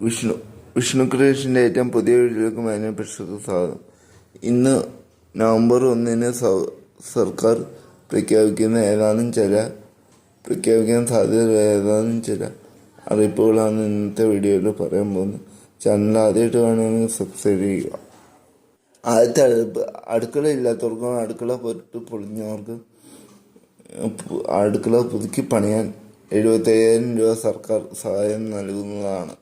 വിഷ്ണു വിഷ്ണു ക്രിയേഷന്റെ ഏറ്റവും പുതിയ വീഡിയോയിലേക്ക് പ്രശ്നത്തിൽ സ്വാഗതം ഇന്ന് നവംബർ ഒന്നിന് സർക്കാർ പ്രഖ്യാപിക്കുന്ന ഏതാനും ചില പ്രഖ്യാപിക്കാൻ സാധ്യത ഏതാനും ചില അറിയിപ്പുകളാണ് ഇന്നത്തെ വീഡിയോയിൽ പറയാൻ പോകുന്നത്. ചാനൽ ആദ്യമായിട്ട് വേണമെങ്കിൽ സബ്സ്ക്രൈബ് ചെയ്യുക. ആദ്യത്തെ അടുപ്പ് അടുക്കള ഇല്ലാത്തവർക്കും അടുക്കള പൊരുത്ത് പൊളിഞ്ഞവർക്കും അടുക്കള പുതുക്കി പണിയാൻ എഴുപത്തയ്യായിരം രൂപ സർക്കാർ സഹായം നൽകുന്നതാണ്.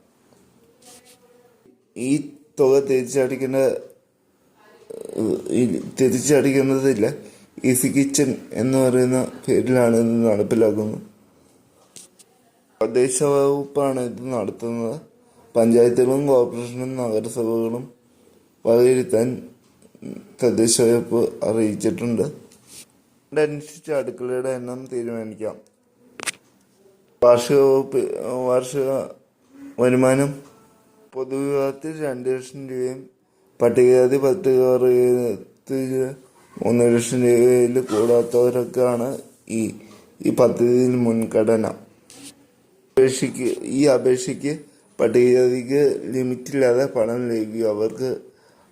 ഈ തുക ഈ തിരിച്ചടിക്കുന്നതില്ല. ഈസി കിച്ചൺ എന്ന് പറയുന്ന പേരിലാണ് ഇത് നടപ്പിലാക്കുന്നത്. തദ്ദേശ വകുപ്പാണ് ഇത് നടത്തുന്നത്. പഞ്ചായത്തുകളും കോർപ്പറേഷനും നഗരസഭകളും വകയിരുത്താൻ തദ്ദേശ വകുപ്പ് അറിയിച്ചിട്ടുണ്ട്. അതനുസരിച്ച് അടുക്കളയുടെ എണ്ണം തീരുമാനിക്കാം. വാർഷിക വകുപ്പ് വാർഷിക വരുമാനം പൊതുവിഭാഗത്തിൽ രണ്ട് ലക്ഷം രൂപയും പട്ടികജാതി പട്ടികവർഗത്തിൽ മൂന്ന് ലക്ഷം രൂപയിൽ കൂടാത്തവരൊക്കെയാണ് ഈ ഈ പദ്ധതിയിൽ മുൻഗണന. അപേക്ഷയ്ക്ക് ഈ അപേക്ഷയ്ക്ക് പട്ടികജാതിക്ക് ലിമിറ്റില്ലാതെ പണം ലഭിക്കും. അവർക്ക്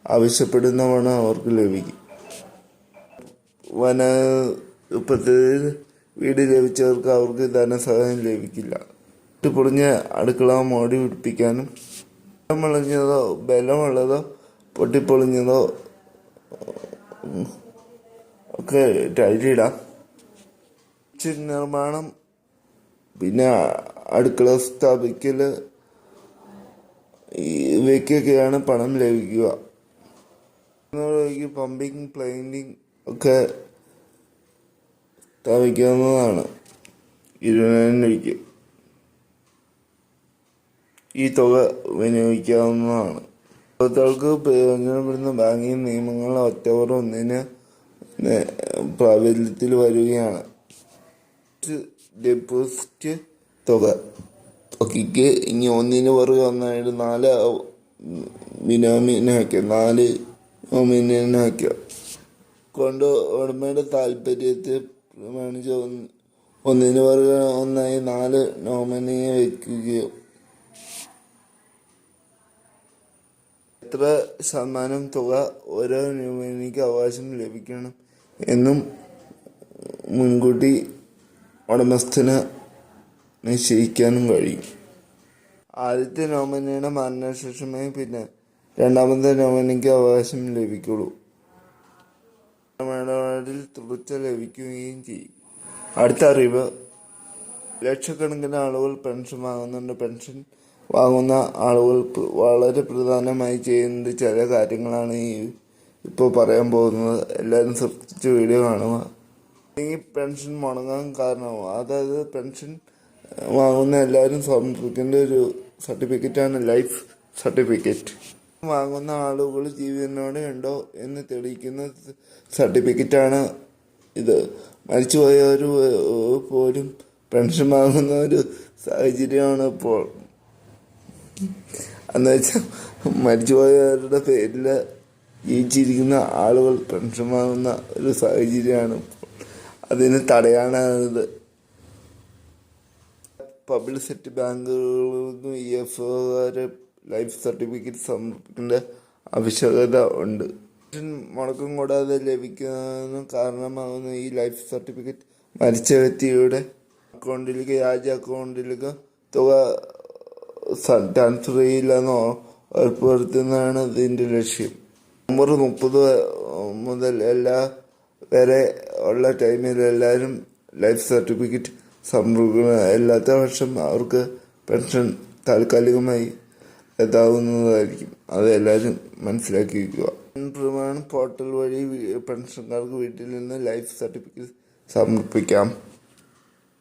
ആവശ്യപ്പെടുന്ന പണം അവർക്ക് ലഭിക്കും. വന പദ്ധതിയിൽ വീട് ലഭിച്ചവർക്ക് അവർക്ക് ധനസഹായം ലഭിക്കില്ല. പൊളിഞ്ഞ അടുക്കള മോടി പിടിപ്പിക്കാനും ബലമുള്ളതോ ബലമുള്ളതോ പൊട്ടിപ്പൊളിഞ്ഞതോ ഒക്കെ ടൈലിടാം ചിരി നിർമ്മാണം പിന്നെ അടുക്കള സ്ഥാപിക്കൽ ഇവയ്ക്കൊക്കെയാണ് പണം ലഭിക്കുക. പമ്പിങ് പ്ലൈനിങ് ഒക്കെ സ്ഥാപിക്കാവുന്നതാണ്. ഇരുപതിനായിരം രൂപയ്ക്ക്. ഈ തുക വിനിയോഗിക്കാവുന്നതാണ്. ഉപഭോക്താക്കൾക്ക് പ്രയോജനപ്പെടുന്ന ബാങ്കിങ് നിയമങ്ങൾ ഒക്ടോബർ ഒന്നിന് പ്രാബല്യത്തിൽ വരികയാണ്. ഡെപ്പോസിറ്റ് തുക. തുകയ്ക്ക് ഇനി ഒന്നിന് പുറകെ ഒന്നായിട്ട് നാല് ബിനോമിനെ നാല് നോമിനെ കൊണ്ട് ഉടമയുടെ താല്പര്യത്തെ പ്രമാണിച്ച് ഒന്ന് ഒന്നിന് പുറകെ ഒന്നായി നാല് നോമിനിയെ വയ്ക്കുകയോ എത്ര ശതമാനം തുക ഓരോ നോമിനിക്ക് അവകാശം ലഭിക്കണം എന്നും മുൻകൂട്ടി ഉടമസ്ഥന് നിശ്ചയിക്കാനും കഴിയും. ആദ്യത്തെ നോമിനിയുടെ മരണശേഷമേ പിന്നെ രണ്ടാമത്തെ നോമിനിക്ക് അവകാശം ലഭിക്കുള്ളൂ. ഇടപാടിൽ തുടർച്ച ലഭിക്കുകയും ചെയ്യും. അടുത്ത അറിവ്. ലക്ഷക്കണക്കിന് ആളുകൾ പെൻഷൻ വാങ്ങുന്നുണ്ട് പെൻഷൻ വാങ്ങുന്ന ആളുകൾ വളരെ പ്രധാനമായി ചെയ്യുന്നത് ചില കാര്യങ്ങളാണ് ഈ ഇപ്പോൾ പറയാൻ പോകുന്നത്. എല്ലാവരും ശ്രദ്ധിച്ച് വീഡിയോ കാണുക. ഈ പെൻഷൻ മുടങ്ങാൻ കാരണമാവും അതായത് പെൻഷൻ വാങ്ങുന്ന എല്ലാവരും സമർപ്പിക്കേണ്ട ഒരു സർട്ടിഫിക്കറ്റാണ് ലൈഫ് സർട്ടിഫിക്കറ്റ്. വാങ്ങുന്ന ആളുകൾ ജീവനോടെ ഉണ്ടോ എന്ന് തെളിയിക്കുന്ന സർട്ടിഫിക്കറ്റാണ് ഇത്. മരിച്ചുപോയവർ പോലും പെൻഷൻ വാങ്ങുന്ന ഒരു സാഹചര്യമാണ് ഇപ്പോൾ എന്ന് വെച്ചാൽ മരിച്ചുപോയവരുടെ പേരിൽ ജീവിച്ചിരിക്കുന്ന ആളുകൾ പെൻഷൻ വാങ്ങുന്ന ഒരു സാഹചര്യമാണ് അതിന് തടയാനാണിത്. പബ്ലിസിറ്റി ബാങ്കുകളിൽ ഇ എഫ് ഒക്കാര് ലൈഫ് സർട്ടിഫിക്കറ്റ് സമർപ്പിക്കേണ്ട ആവശ്യകത ഉണ്ട്. മുടക്കം കൂടാതെ ലഭിക്കുന്ന കാരണമാകുന്ന ഈ ലൈഫ് സർട്ടിഫിക്കറ്റ് മരിച്ച വ്യക്തിയുടെ അക്കൗണ്ടിലേക്ക് രാജ അക്കൗണ്ടിലേക്ക് തുക സ- ട്രാൻസ്ഫർ ഏർപ്പെടുത്തുന്നതാണ് ഇതിന്റെ ലക്ഷ്യം. നവംബർ മുപ്പത് മുതൽ എല്ലാ വരെ ഉള്ള ടൈമിൽ എല്ലാവരും ലൈഫ് സർട്ടിഫിക്കറ്റ് സമർപ്പിക്കണം അല്ലാത്ത വർഷം അവർക്ക് പെൻഷൻ താൽക്കാലികമായി എത്താവുന്നതായിരിക്കും അത് എല്ലാവരും മനസ്സിലാക്കി വയ്ക്കുക പ്രമാണം പോർട്ടൽ വഴി പെൻഷൻകാർക്ക് വീട്ടിൽ നിന്ന് ലൈഫ് സർട്ടിഫിക്കറ്റ് സമർപ്പിക്കാം.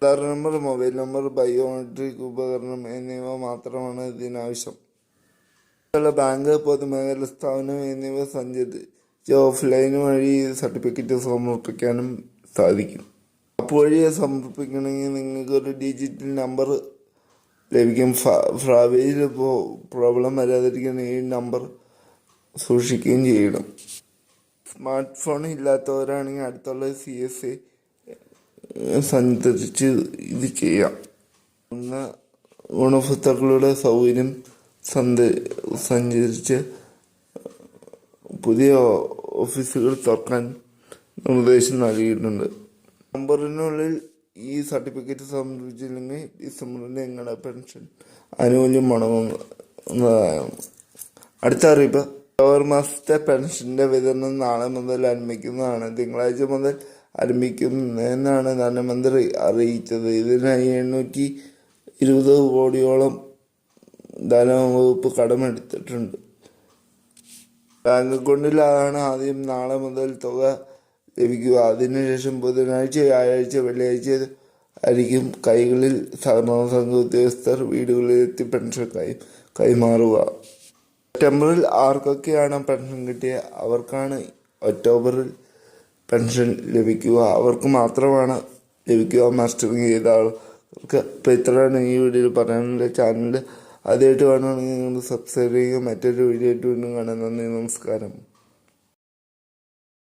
Aadhaar number mobile number biometric ഉപകരണം എന്നിവ മാത്രമാണ് ഇതിനാവശ്യം. ബാങ്ക് പൊതുമേഖല സ്ഥാപനം എന്നിവ സഞ്ചരിച്ച് ഓഫ്ലൈൻ വഴി സർട്ടിഫിക്കറ്റ് സമർപ്പിക്കാനും സാധിക്കും. ആപ്പ് വഴി സമർപ്പിക്കണമെങ്കിൽ നിങ്ങൾക്ക് ഒരു ഡിജിറ്റൽ നമ്പർ ലഭിക്കും. ഭാവിയിൽ പ്രോബ്ലം വരാതിരിക്കാൻ ഈ നമ്പർ സൂക്ഷിക്കുകയും ചെയ്യണം. സ്മാർട്ട് ഫോൺ ഇല്ലാത്തവരാണെങ്കിൽ അടുത്തുള്ള സി എസ് എ സഞ്ചരിച്ച് ഇത് ചെയ്യാം. ഒന്ന് ഗുണഭോക്താക്കളുടെ സൗകര്യം സന്ദ സഞ്ചരിച്ച് പുതിയ ഓഫീസുകൾ തുറക്കാൻ നിർദ്ദേശം നൽകിയിട്ടുണ്ട്. നവംബറിനുള്ളിൽ ഈ സർട്ടിഫിക്കറ്റ് സമർപ്പിച്ചില്ലെങ്കിൽ ഡിസംബറിൽ നിങ്ങളുടെ പെൻഷൻ ആനുകൂല്യം മുടങ്ങുന്നതാണ്. അടുത്ത അറിയിപ്പ്. ഒരു മാസത്തെ പെൻഷന്റെ വിതരണം നാളെ മുതൽ ആരംഭിക്കുന്നതാണ്. തിങ്കളാഴ്ച മുതൽ ആരംഭിക്കുമെന്നാണ് ധനമന്ത്രി അറിയിച്ചത്. ഇതിനായി എണ്ണൂറ്റി ഇരുപത് കോടിയോളം ധനവകുപ്പ് കടമെടുത്തിട്ടുണ്ട്. ബാങ്ക് അക്കൗണ്ടിലാണ് ആദ്യം നാളെ മുതൽ തുക ലഭിക്കുക. അതിനുശേഷം ബുധനാഴ്ച വ്യാഴാഴ്ച വെള്ളിയാഴ്ച ആയിരിക്കും കൈകളിൽ സഹകരണ സംഘ ഉദ്യോഗസ്ഥർ വീടുകളിലെത്തി പെൻഷൻ കൈ കൈമാറുക. സെപ്റ്റംബറിൽ ആർക്കൊക്കെയാണ് പെൻഷൻ കിട്ടിയത്? അവർക്കാണ് ഒക്ടോബറിൽ പെൻഷൻ ലഭിക്കുക. അവർക്ക് മാത്രമാണ് ലഭിക്കുക. മാസ്റ്ററിങ് ചെയ്ത ആൾക്ക് ഇപ്പം ഇത്രയാണ് ഈ വീഡിയോയിൽ പറയാനുള്ള ചാനൽ ആദ്യമായിട്ട് കാണുകയാണെങ്കിൽ നിങ്ങൾ സബ്സ്ക്രൈബ് ചെയ്യുക. മറ്റൊരു വീഡിയോ ആയിട്ട് വീണ്ടും കാണാൻ നന്ദി നമസ്കാരം.